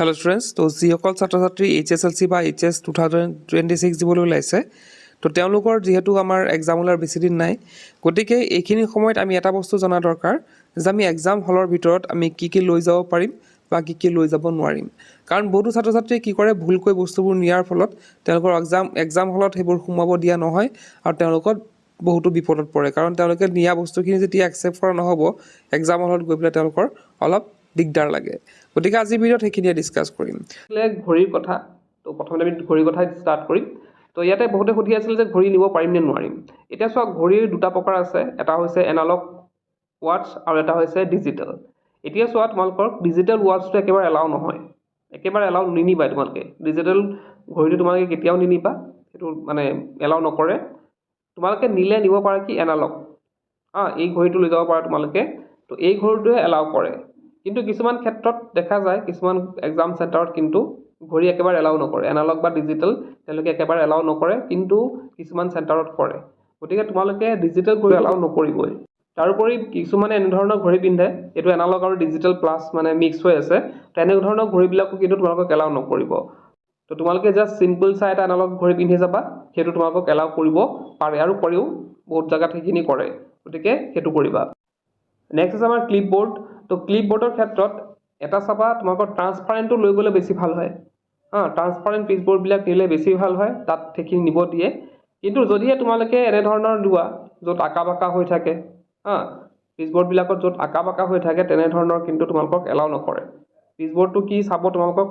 Hello students তো যিসকল ছাত্ৰ ছাত্ৰী এইচ এছ এল চি বা H S two thousand twenty six দিবলৈ ওলাইছে তো তেওঁলোকৰ যিহেতু আমাৰ এক্সামলৈ বেছি দিন নাই গতিকে এইখিনি সময়ত আমি এটা বস্তু জনা দৰকাৰ যে আমি এক্সাম হলৰ ভিতৰত আমি কি কি লৈ যাব পাৰিম বা কি কি লৈ যাব নোৱাৰিম। কাৰণ বহুতো ছাত্ৰ ছাত্ৰীয়ে কি কৰে ভুলকৈ বস্তুবোৰ নিয়াৰ ফলত তেওঁলোকৰ এক্সাম এক্সাম হলত সেইবোৰ সোমাব দিয়া নহয় আৰু তেওঁলোকক বহুতো বিপদত পৰে। কাৰণ তেওঁলোকে নিয়া বস্তুখিনি যেতিয়া একচেপ্ট কৰা নহ'ব এক্সাম হলত গৈ পেলাই তেওঁলোকৰ অলপ দিগদাৰ লাগে। গতিকে আজিৰ ভিডিঅ'ত সেইখিনিয়ে ডিছকাছ কৰিম। ঘড়ীৰ কথা তো প্ৰথমতে আমি ঘড়ীৰ কথা ষ্টাৰ্ট কৰিম। তো ইয়াতে বহুতে সুধি আছিল যে ঘড়ী নিব পাৰিম নে নোৱাৰিম। এতিয়া চোৱা ঘড়ীৰ দুটা প্ৰকাৰ আছে। এটা হৈছে এনালগ ৱাটছ আৰু এটা হৈছে ডিজিটেল এতিয়া চোৱা তোমালোকৰ ডিজিটেল ৱাটছটো একেবাৰে এলাউ নহয়। একেবাৰে এলাউ নিনিবা তোমালোকে। ডিজিটেল ঘড়ীটো তোমালোকে কেতিয়াও নিনিবা। সেইটো মানে এলাউ নকৰে। তোমালোকে নিলে নিব পাৰা কি এনালগ অঁ এই ঘড়ীটো লৈ যাব পাৰা তোমালোকে। তো এই ঘড়ীটোৱে এলাউ কৰে। কিন্তু কিছুমান ক্ষেত্ৰত দেখা যায় কিছুমান এক্সাম চেণ্টাৰত কিন্তু ঘড়ী একেবাৰে এলাউ নকৰে। এনালগ বা ডিজিটেল তেওঁলোকে একেবাৰে এলাউ নকৰে কিন্তু কিছুমান চেণ্টাৰত কৰে। গতিকে তোমালোকে ডিজিটেল ঘড়ী এলাউ নকৰিবই। তাৰোপৰি কিছুমানে এনেধৰণৰ ঘড়ী পিন্ধে এইটো এনালগ আৰু ডিজিটেল প্লাছ মানে মিক্স হৈ আছে। তেনেধৰণৰ ঘড়ীবিলাকো কিন্তু তোমালোকক এলাউ নকৰিব। তো তোমালোকে জাষ্ট চিম্পল চাই এটা এনালগ ঘড়ী পিন্ধি যাবা সেইটো তোমালোকক এলাউ কৰিব পাৰে আৰু কৰেও বহুত জেগাত সেইখিনি কৰে। গতিকে সেইটো কৰিবা। নেক্সট আছে আমাৰ ক্লিপ বৰ্ড তো ক্লিপ বৰ্ডৰ ক্ষেত্ৰত এটা চাবা তোমালোকৰ ট্ৰান্সপাৰেণ্টটো লৈ গ'লে বেছি ভাল হয়। হাঁ ট্ৰান্সপাৰেণ্ট পিচবৰ্ডবিলাক নিলে বেছি ভাল হয় তাত সেইখিনি নিব দিয়ে। কিন্তু যদিহে তোমালোকে এনেধৰণৰ লোৱা য'ত আঁকা বাঁকা হৈ থাকে হাঁ পিচবৰ্ডবিলাকত য'ত আঁকা বাঁকা হৈ থাকে তেনেধৰণৰ কিন্তু তোমালোকক এলাউ নকৰে। পিচবৰ্ডটো কি চাব তোমালোকক?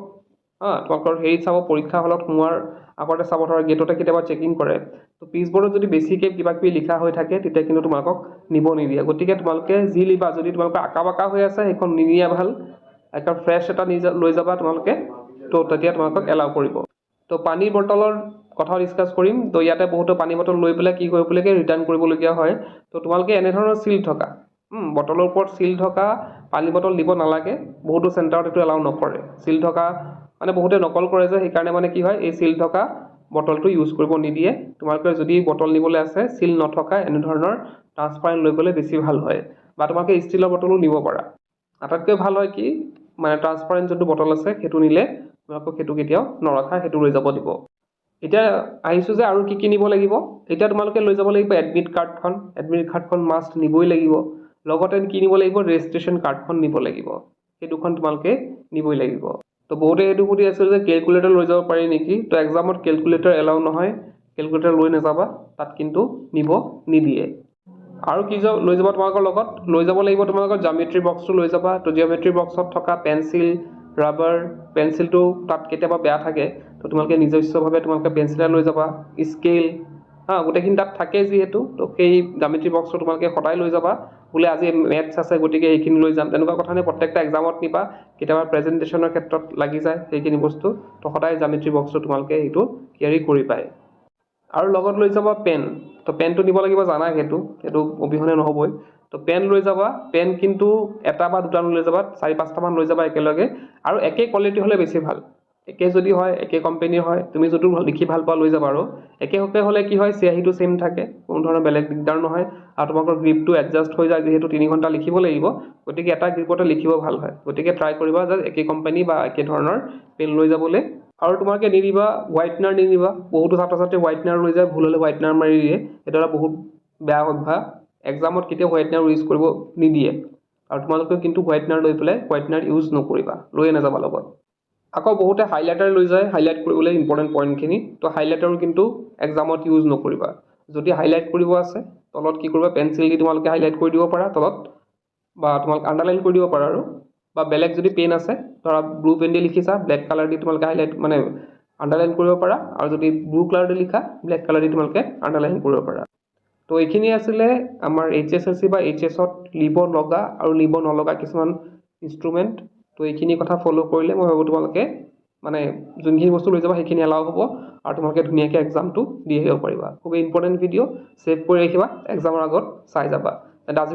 হাঁ তোমালোকৰ হেৰিত চাব পৰীক্ষা হলত সোমোৱাৰ আগতে চাব ধৰা গেটতে কেতিয়াবা চেকিং কৰে। তো পিচবৰ্ডত যদি বেছিকৈ কিবা কিবি লিখা হৈ থাকে তেতিয়া কিন্তু তোমালোকক নিব নিদিয়ে। গতিকে তোমালোকে যি লিবা যদি তোমালোকৰ আঁকা বাঁকা হৈ আছে সেইখন নিনিয়া ভাল। একদম ফ্ৰেছ এটা নিজা লৈ যাবা তোমালোকে। তো তেতিয়া তোমালোকক এলাউ কৰিব। তো পানীৰ বটলৰ কথা ডিছকাছ কৰিম। তো ইয়াতে বহুতো পানী বটল লৈ পেলাই কি কৰিব লাগে ৰিটাৰ্ণ কৰিবলগীয়া হয়। তো তোমালোকে এনেধৰণৰ চিল থকা বটলৰ ওপৰত চিল থকা পানী বটল দিব নালাগে। বহুতো চেণ্টাৰত এইটো এলাউ নকৰে। চিল থকা মানে বহুতে নকল কৰে যে সেইকাৰণে মানে কি হয় এই চিল থকা বটলটো ইউজ কৰিব নিদিয়ে। তোমালোকে যদি বটল নিবলৈ আছে চিল নথকা এনেধৰণৰ ট্ৰান্সপাৰেণ্ট লৈ গ'লে বেছি ভাল হয়। বা তোমালোকে ষ্টীলৰ বটলো নিব পাৰা। আটাইতকৈ ভাল হয় কি মানে ট্ৰান্সপাৰেণ্ট যোনটো বটল আছে সেইটো নিলে তোমালোকক সেইটো কেতিয়াও নৰখা সেইটো লৈ যাব দিব। এতিয়া আহিছোঁ যে আৰু কি কি নিব লাগিব। এতিয়া তোমালোকে লৈ যাব লাগিব এডমিট কাৰ্ডখন এডমিট কাৰ্ডখন মাষ্ট নিবই লাগিব। লগতে কি নিব লাগিব ৰেজিষ্ট্ৰেশ্যন কাৰ্ডখন নিব লাগিব। সেই দুখন তোমালোকে নিবই লাগিব। তো বহুতে এইটো সুধি আছিল যে কেলকুলেটৰ লৈ যাব পাৰি নেকি? তো এক্সামত কেলকুলেটৰ এলাউ নহয় কেলকুলেটৰ লৈ নাযাবা তাত কিন্তু নিব নিদিয়ে। আৰু কি লৈ যাবা তোমালোকৰ লগত? লৈ যাব লাগিব তোমালোকৰ জামেট্ৰি বক্সটো লৈ যাবা। তো জিঅ'মেট্ৰি বক্সত থকা পেঞ্চিল ৰাবাৰ পেঞ্চিলটো তাত কেতিয়াবা বেয়া থাকে। তো তোমালোকে নিজস্বভাৱে তোমালোকে পেঞ্চিল লৈ যাবা। স্কেল হা গোটেইখিনি তাত থাকেই যিহেতু তো সেই জামেট্ৰি বক্সটো তোমালোকে সদায় লৈ যাবা। বোলে আজি মেথছ আছে গতিকে এইখিনি লৈ যাম। তেনেকুৱা কথা নাই প্ৰত্যেকটা এক্সামত নিবা। কেতিয়াবা প্ৰেজেণ্টেশ্যনৰ ক্ষেত্ৰত লাগি যায় সেইখিনি বস্তু। তো সদায় জামেট্ৰি বক্সটো তোমালোকে সেইটো কেৰি কৰিবাই। আৰু লগত লৈ যাবা পেন তো পেনটো নিব লাগিব জানাই সেইটো সেইটো অবিহনে নহ'বই। তো পেন লৈ যাবা। পেন কিন্তু এটা বা দুটা লৈ যাবা চাৰি পাঁচটামান লৈ যাবা একেলগে। আৰু একে কোৱালিটি হ'লে বেছি ভাল। একে যদি হয় একে কোম্পেনীৰ হয় তুমি যোনটো লিখি ভাল পোৱা লৈ যাবা আৰু। একেভাৱে হ'লে কি হয় চিয়াহীটো ছেইম থাকে কোনো ধৰণৰ বেলেগ দিগদাৰ নহয়। আৰু তোমালোকৰ গ্ৰিপটো এডজাষ্ট হৈ যায় যিহেতু তিনি ঘণ্টা লিখিব লাগিব। গতিকে এটা গ্ৰিপতে লিখিব ভাল হয়। গতিকে ট্ৰাই কৰিবা যে একে কোম্পানী বা একে ধৰণৰ পেন লৈ যাবলৈ। আৰু তোমালোকে নিদিবা হোৱাইটনাৰ নিদিবা বহুতো ছাত্ৰ ছাত্ৰীয়ে হোৱাইটনাৰ লৈ যায় ভুল হ'লে হোৱাইটনাৰ মাৰি দিয়ে। সেইটো এটা বহুত বেয়া অভ্যাস। এক্সামত কেতিয়াও হোৱাইটনাৰ ইউজ কৰিব নিদিয়ে। আৰু তোমালোকে কিন্তু হোৱাইটনাৰ লৈ পেলাই হোৱাইটনাৰ ইউজ নকৰিবা। লৈয়ে নাযাবা লগত। আকৌ বহুতে হাইলাইটাৰ লৈ যায় হাইলাইট কৰিবলৈ ইম্পৰ্টেণ্ট পইণ্টখিনি তো হাইলাইটাৰো কিন্তু এক্সামত ইউজ নকৰিবা। যদি হাইলাইট কৰিব আছে তলত কি কৰিবা পেঞ্চিল দি তোমালোকে হাইলাইট কৰি দিব পাৰা তলত বা তোমালোকে আণ্ডাৰলাইন কৰি দিব পাৰা আৰু। বা বেলেগ যদি পেন আছে ধৰা ব্লু পেন দি লিখিছা ব্লেক কালাৰ দি তোমালোকে হাইলাইট মানে আণ্ডাৰলাইন কৰিব পাৰা। আৰু যদি ব্লু কালাৰ দি লিখা ব্লেক কালাৰ দি তোমালোকে আণ্ডাৰলাইন কৰিব পাৰা। তো এইখিনি আছিলে আমাৰ এইচ এছ এল চি বা এইচ এছত লিব লগা আৰু লিব নলগা কিছুমান ইনষ্ট্ৰুমেণ্ট তো এইখিনি কথা ফ'ল' কৰিলে মই ভাবোঁ তোমালোকে মানে যোনখিনি বস্তু লৈ যাবা সেইখিনি এলাউ হ'ব আৰু তোমালোকে ধুনীয়াকৈ এক্সামটো দি আহিব পাৰিবা। খুবেই ইম্পৰ্টেণ্ট ভিডিঅ' ছেভ কৰি ৰাখিবা এক্সামৰ আগত চাই যাবা।